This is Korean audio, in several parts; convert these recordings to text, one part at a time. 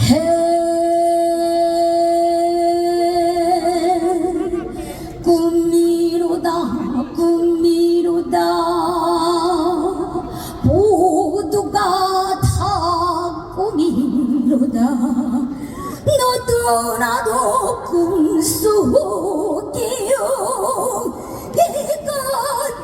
해 꿈미로다 꿈미로다 모두가 다 꿈이로다 너도 나도 꿈속이요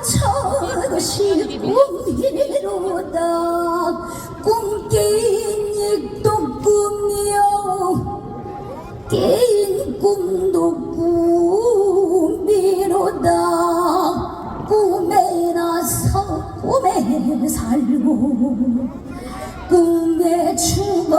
이것저것이 꿈 깨인 꿈도 꿈이로다. 꿈에 나서 꿈에 살고 꿈에 죽어